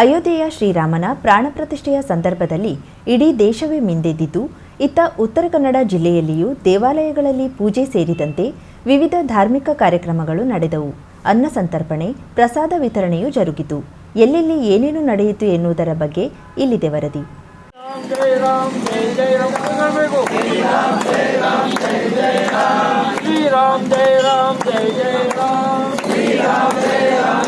ಅಯೋಧ್ಯೆಯ ಶ್ರೀರಾಮನ ಪ್ರಾಣ ಪ್ರತಿಷ್ಠೆಯ ಸಂದರ್ಭದಲ್ಲಿ ಇಡೀ ದೇಶವೇ ಮಿಂದೆದ್ದಿತು ಇತ್ತ ಉತ್ತರ ಕನ್ನಡ ಜಿಲ್ಲೆಯಲ್ಲಿಯೂ ದೇವಾಲಯಗಳಲ್ಲಿ ಪೂಜೆ ಸೇರಿದಂತೆ ವಿವಿಧ ಧಾರ್ಮಿಕ ಕಾರ್ಯಕ್ರಮಗಳು ನಡೆದವು. ಅನ್ನ ಸಂತರ್ಪಣೆ, ಪ್ರಸಾದ ವಿತರಣೆಯೂ ಜರುಗಿತು. ಎಲ್ಲೆಲ್ಲಿ ಏನೇನು ನಡೆಯಿತು ಎನ್ನುವುದರ ಬಗ್ಗೆ ಇಲ್ಲಿದೆ ವರದಿ. ಶ್ರೀರಾಮ್ ಜಯ ರಾಮ್ ಜಯ ಜಯ ರಾಮ್.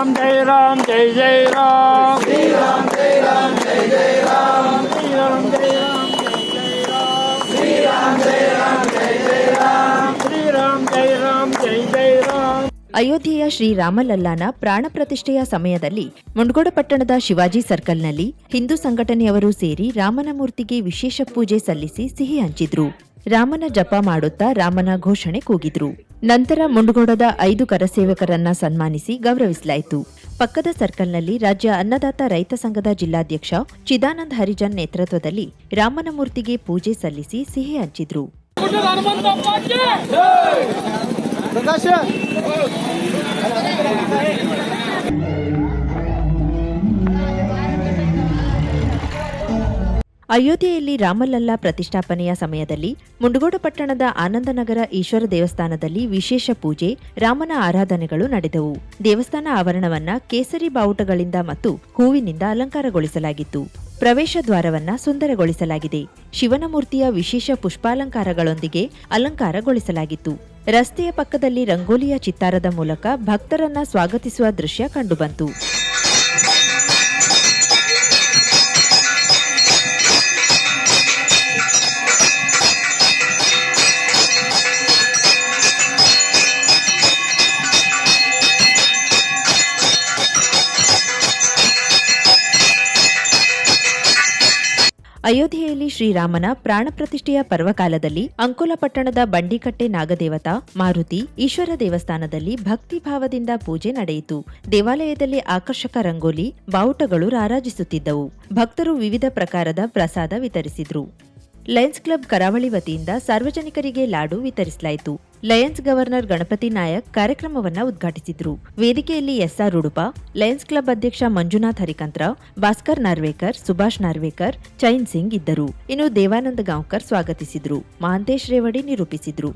राम जय राम जय जय राम श्री राम जय राम जय जय राम श्री राम जय राम जय जय राम श्री राम जय राम जय जय राम श्री राम जय राम जय जय राम ಅಯೋಧ್ಯೆಯ ಶ್ರೀರಾಮಲಲ್ಲಾನ ಪ್ರಾಣ ಪ್ರತಿಷ್ಠೆಯ ಸಮಯದಲ್ಲಿ ಮುಂಡಗೋಡ ಪಟ್ಟಣದ ಶಿವಾಜಿ ಸರ್ಕಲ್ನಲ್ಲಿ ಹಿಂದೂ ಸಂಘಟನೆಯವರು ಸೇರಿ ರಾಮನ ಮೂರ್ತಿಗೆ ವಿಶೇಷ ಪೂಜೆ ಸಲ್ಲಿಸಿ ಸಿಹಿ ಹಂಚಿದ್ರು ರಾಮನ ಜಪ ಮಾಡುತ್ತಾ ರಾಮನ ಘೋಷಣೆ ಕೂಗಿದ್ರು ನಂತರ ಮುಂಡಗೋಡದ ಐದು ಕರಸೇವಕರನ್ನ ಸನ್ಮಾನಿಸಿ ಗೌರವಿಸಲಾಯಿತು. ಪಕ್ಕದ ಸರ್ಕಲ್ನಲ್ಲಿ ರಾಜ್ಯ ಅನ್ನದಾತ ರೈತ ಸಂಘದ ಜಿಲ್ಲಾಧ್ಯಕ್ಷ ಚಿದಾನಂದ್ ಹರಿಜನ್ ನೇತೃತ್ವದಲ್ಲಿ ರಾಮನ ಮೂರ್ತಿಗೆ ಪೂಜೆ ಸಲ್ಲಿಸಿ ಸಿಹಿ ಹಂಚಿದ್ರು. ಅಯೋಧ್ಯೆಯಲ್ಲಿ ರಾಮಲಲ್ಲಾ ಪ್ರತಿಷ್ಠಾಪನೆಯ ಸಮಯದಲ್ಲಿ ಮುಂಡಗೋಡ ಪಟ್ಟಣದ ಆನಂದನಗರ ಈಶ್ವರ ದೇವಸ್ಥಾನದಲ್ಲಿ ವಿಶೇಷ ಪೂಜೆ, ರಾಮನ ಆರಾಧನೆಗಳು ನಡೆದವು. ದೇವಸ್ಥಾನ ಆವರಣವನ್ನ ಕೇಸರಿ ಬಾವುಟಗಳಿಂದ ಮತ್ತು ಹೂವಿನಿಂದ ಅಲಂಕಾರಗೊಳಿಸಲಾಗಿತ್ತು. ಪ್ರವೇಶ ದ್ವಾರವನ್ನ ಸುಂದರಗೊಳಿಸಲಾಗಿದೆ. ಶಿವನ ಮೂರ್ತಿಯ ವಿಶೇಷ ಪುಷ್ಪಾಲಂಕಾರಗಳೊಂದಿಗೆ ಅಲಂಕಾರಗೊಳಿಸಲಾಗಿತ್ತು. ರಸ್ತೆಯ ಪಕ್ಕದಲ್ಲಿ ರಂಗೋಲಿಯ ಚಿತ್ತಾರದ ಮೂಲಕ ಭಕ್ತರನ್ನ ಸ್ವಾಗತಿಸುವ ದೃಶ್ಯ ಕಂಡುಬಂತು. ಅಯೋಧ್ಯೆಯಲ್ಲಿ ಶ್ರೀರಾಮನ ಪ್ರಾಣ ಪ್ರತಿಷ್ಠೆಯ ಪರ್ವಕಾಲದಲ್ಲಿ ಅಂಕೋಲ ಪಟ್ಟಣದ ಬಂಡಿಕಟ್ಟೆ ನಾಗದೇವತಾ, ಮಾರುತಿ, ಈಶ್ವರ ದೇವಸ್ಥಾನದಲ್ಲಿ ಭಕ್ತಿ ಭಾವದಿಂದ ಪೂಜೆ ನಡೆಯಿತು. ದೇವಾಲಯದಲ್ಲಿ ಆಕರ್ಷಕ ರಂಗೋಲಿ, ಬಾವುಟಗಳು ರಾರಾಜಿಸುತ್ತಿದ್ದವು. ಭಕ್ತರು ವಿವಿಧ ಪ್ರಕಾರದ ಪ್ರಸಾದ ವಿತರಿಸಿದ್ರು. ಲಯನ್ಸ್ ಕ್ಲಬ್ ಕರಾವಳಿ ವತಿಯಿಂದ ಸಾರ್ವಜನಿಕರಿಗೆ ಲಾಡು ವಿತರಿಸಲಾಯಿತು. ಲಯನ್ಸ್ ಗವರ್ನರ್ ಗಣಪತಿ ನಾಯಕ್ ಕಾರ್ಯಕ್ರಮವನ್ನ ಉದ್ಘಾಟಿಸಿದ್ರು. ವೇದಿಕೆಯಲ್ಲಿ ಎಸ್ಆರ್ ಉಡುಪ, ಲಯನ್ಸ್ ಕ್ಲಬ್ ಅಧ್ಯಕ್ಷ ಮಂಜುನಾಥ್ ಹರಿಕಂತ್ರ, ಭಾಸ್ಕರ್ ನಾರ್ವೇಕರ್, ಸುಭಾಷ್ ನಾರ್ವೇಕರ್, ಚೈನ್ ಸಿಂಗ್ ಇದ್ದರು. ಇನ್ನು ದೇವಾನಂದ ಗಾಂವ್ಕರ್ ಸ್ವಾಗತಿಸಿದ್ರು. ಮಹಾಂತೇಶ್ ರೇವಡಿ ನಿರೂಪಿಸಿದ್ರು.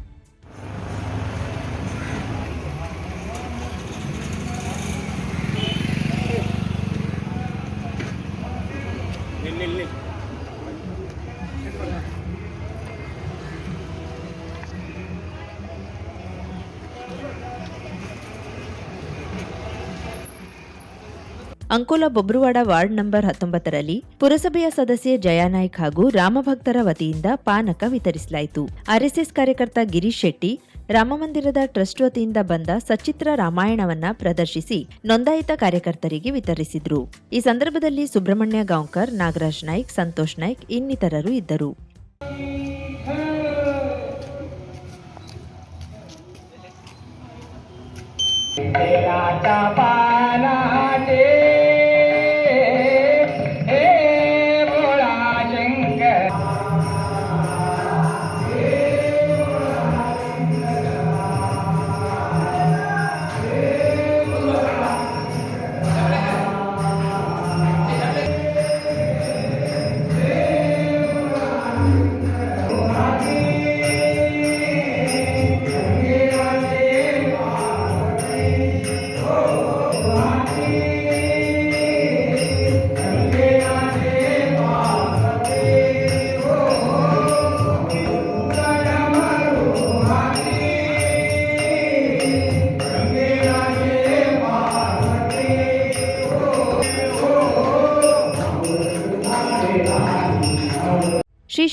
ಅಂಕೋಲಾ ಬೊಬ್ರುವಾಡ ವಾರ್ಡ್ ನಂಬರ್ ಹತ್ತೊಂಬತ್ತರಲ್ಲಿ ಪುರಸಭೆಯ ಸದಸ್ಯ ಜಯಾನಾಯ್ಕ್ ಹಾಗೂ ರಾಮಭಕ್ತರ ವತಿಯಿಂದ ಪಾನಕ ವಿತರಿಸಲಾಯಿತು. ಆರ್ಎಸ್ಎಸ್ ಕಾರ್ಯಕರ್ತ ಗಿರೀಶ್ ಶೆಟ್ಟಿ ರಾಮಮಂದಿರದ ಟ್ರಸ್ಟ್ ವತಿಯಿಂದ ಬಂದ ಸಚಿತ್ರ ರಾಮಾಯಣವನ್ನ ಪ್ರದರ್ಶಿಸಿ ನೋಂದಾಯಿತ ಕಾರ್ಯಕರ್ತರಿಗೆ ವಿತರಿಸಿದ್ರು. ಈ ಸಂದರ್ಭದಲ್ಲಿ ಸುಬ್ರಹ್ಮಣ್ಯ ಗಾಂವ್ಕರ್, ನಾಗರಾಜ್ ನಾಯ್ಕ್, ಸಂತೋಷ್ ನಾಯ್ಕ್ ಇನ್ನಿತರರು ಇದ್ದರು. ಪಾ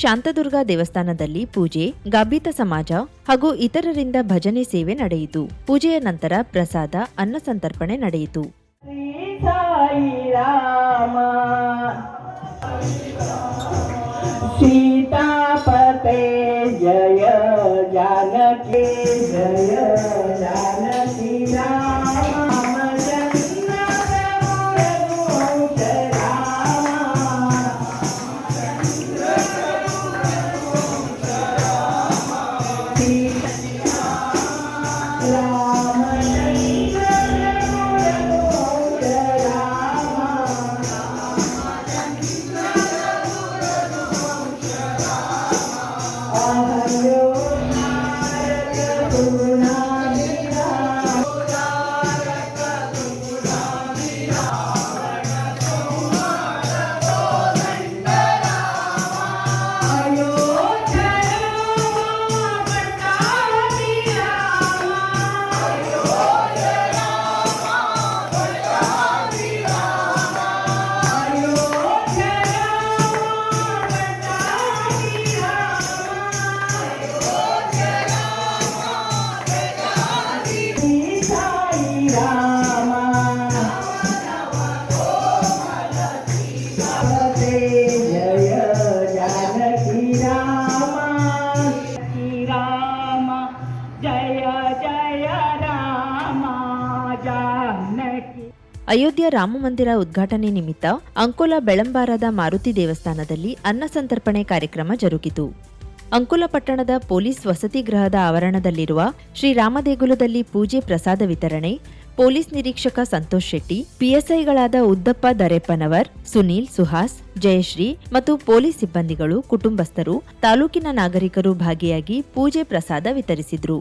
ಶಾಂತದುರ್ಗಾ ದೇವಸ್ಥಾನದಲ್ಲಿ ಪೂಜೆ ಗಾಬಿತ ಸಮಾಜ ಹಾಗೂ ಇತರರಿಂದ ಭಜನೆ ಸೇವೆ ನಡೆಯಿತು. ಪೂಜೆಯ ನಂತರ ಪ್ರಸಾದ, ಅನ್ನ ಸಂತರ್ಪಣೆ ನಡೆಯಿತು. ಜಯ ಜಾನಕಿ ಅಯೋಧ್ಯ ರಾಮ ಮಂದಿರ ಉದ್ಘಾಟನೆ ನಿಮಿತ್ತ ಅಂಕೋಲ ಬೆಳಂಬಾರದ ಮಾರುತಿ ದೇವಸ್ಥಾನದಲ್ಲಿ ಅನ್ನ ಸಂತರ್ಪಣೆ ಕಾರ್ಯಕ್ರಮ ಜರುಗಿತು. ಅಂಕೋಲ ಪಟ್ಟಣದ ಪೊಲೀಸ್ ವಸತಿ ಗೃಹದ ಆವರಣದಲ್ಲಿರುವ ಶ್ರೀರಾಮದೇಗುಲದಲ್ಲಿ ಪೂಜೆ ಪ್ರಸಾದ ವಿತರಣೆ, ಪೊಲೀಸ್ ನಿರೀಕ್ಷಕ ಸಂತೋಷ್ ಶೆಟ್ಟಿ, ಪಿಎಸ್ಐಗಳಾದ ಉದ್ದಪ್ಪ ದರೆಪ್ಪನವರ್ ಸುನೀಲ್, ಸುಹಾಸ್, ಜಯಶ್ರೀ ಮತ್ತು ಪೊಲೀಸ್ ಸಿಬ್ಬಂದಿಗಳು, ಕುಟುಂಬಸ್ಥರು, ತಾಲೂಕಿನ ನಾಗರಿಕರು ಭಾಗಿಯಾಗಿ ಪೂಜೆ ಪ್ರಸಾದ ವಿತರಿಸಿದ್ರು.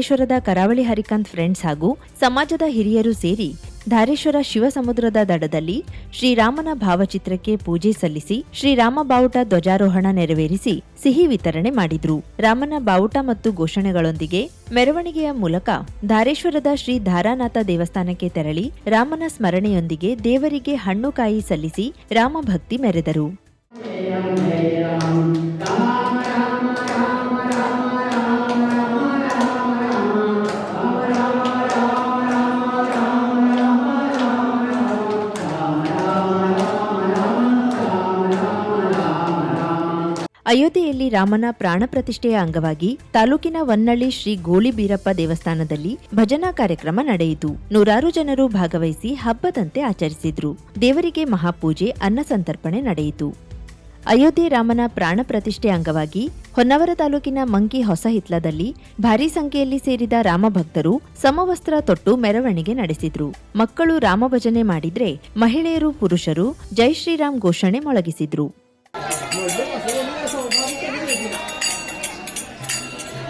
ಧಾರೇಶ್ವರದ ಕರಾವಳಿ ಹರಿಕಾಂತ್ ಫ್ರೆಂಡ್ಸ್ ಹಾಗೂ ಸಮಾಜದ ಹಿರಿಯರು ಸೇರಿ ಧಾರೇಶ್ವರ ಶಿವಸಮುದ್ರದ ದಡದಲ್ಲಿ ಶ್ರೀರಾಮನ ಭಾವಚಿತ್ರಕ್ಕೆ ಪೂಜೆ ಸಲ್ಲಿಸಿ ಶ್ರೀರಾಮ ಬಾವುಟ ಧ್ವಜಾರೋಹಣ ನೆರವೇರಿಸಿ ಸಿಹಿ ವಿತರಣೆ ಮಾಡಿದ್ರು. ರಾಮನ ಬಾವುಟ ಮತ್ತು ಘೋಷಣೆಗಳೊಂದಿಗೆ ಮೆರವಣಿಗೆಯ ಮೂಲಕ ಧಾರೇಶ್ವರದ ಶ್ರೀ ಧಾರಾನಾಥ ದೇವಸ್ಥಾನಕ್ಕೆ ತೆರಳಿ ರಾಮನ ಸ್ಮರಣೆಯೊಂದಿಗೆ ದೇವರಿಗೆ ಹಣ್ಣು ಕಾಯಿ ಸಲ್ಲಿಸಿ ರಾಮಭಕ್ತಿ ಮೆರೆದರು. ಅಯೋಧ್ಯೆಯಲ್ಲಿ ರಾಮನ ಪ್ರಾಣ ಪ್ರತಿಷ್ಠೆಯ ಅಂಗವಾಗಿ ತಾಲೂಕಿನ ವನ್ನಳ್ಳಿ ಶ್ರೀ ಗೋಳಿಬೀರಪ್ಪ ದೇವಸ್ಥಾನದಲ್ಲಿ ಭಜನಾ ಕಾರ್ಯಕ್ರಮ ನಡೆಯಿತು. ನೂರಾರು ಜನರು ಭಾಗವಹಿಸಿ ಹಬ್ಬದಂತೆ ಆಚರಿಸಿದ್ರು. ದೇವರಿಗೆ ಮಹಾಪೂಜೆ, ಅನ್ನ ಸಂತರ್ಪಣೆ ನಡೆಯಿತು. ಅಯೋಧ್ಯೆ ರಾಮನ ಪ್ರಾಣ ಪ್ರತಿಷ್ಠೆ ಅಂಗವಾಗಿ ಹೊನ್ನವರ ತಾಲೂಕಿನ ಮಂಕಿ ಹೊಸ ಹಿತ್ಲದಲ್ಲಿ ಭಾರೀ ಸಂಖ್ಯೆಯಲ್ಲಿ ಸೇರಿದ ರಾಮಭಕ್ತರು ಸಮವಸ್ತ್ರ ತೊಟ್ಟು ಮೆರವಣಿಗೆ ನಡೆಸಿದ್ರು. ಮಕ್ಕಳು ರಾಮ ಭಜನೆ ಮಾಡಿದ್ರೆ ಮಹಿಳೆಯರು, ಪುರುಷರು ಜೈ ಶ್ರೀರಾಮ್ ಘೋಷಣೆ ಮೊಳಗಿಸಿದ್ರು.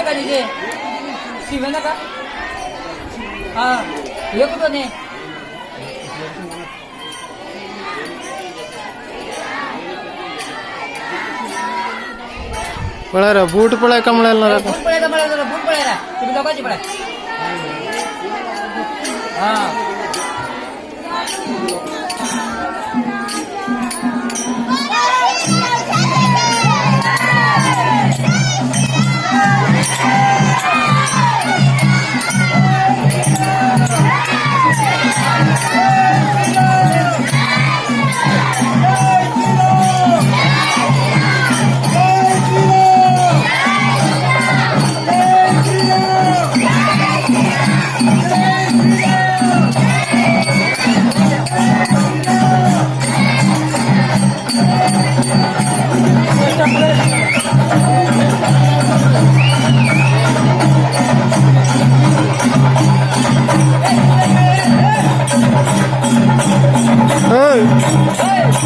शिवने का लीजिए शिवने का हाँ ये कुछ नहीं पड़ा रहा बूट पड़ा कमड़ा ना रहा बूट पड़ा कमड़ा ना बूट पड़ा रहा तुम्हें लोगों जी पड़ा हाँ.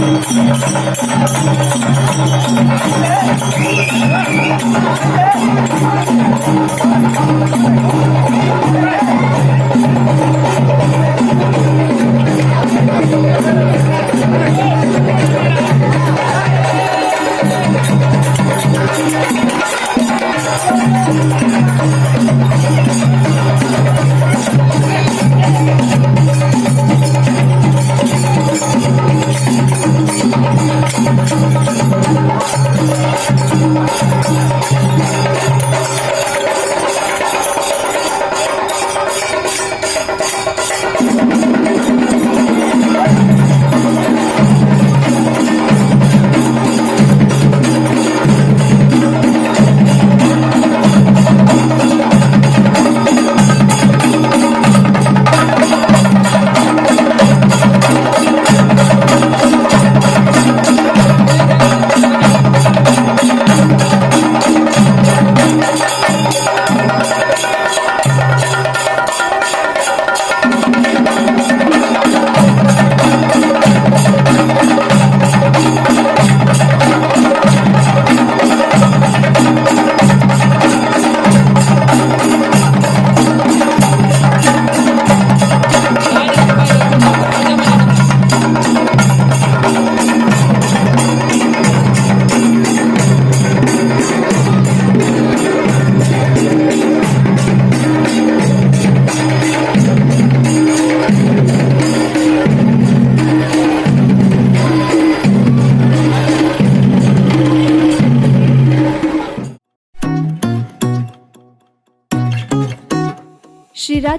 Yeah.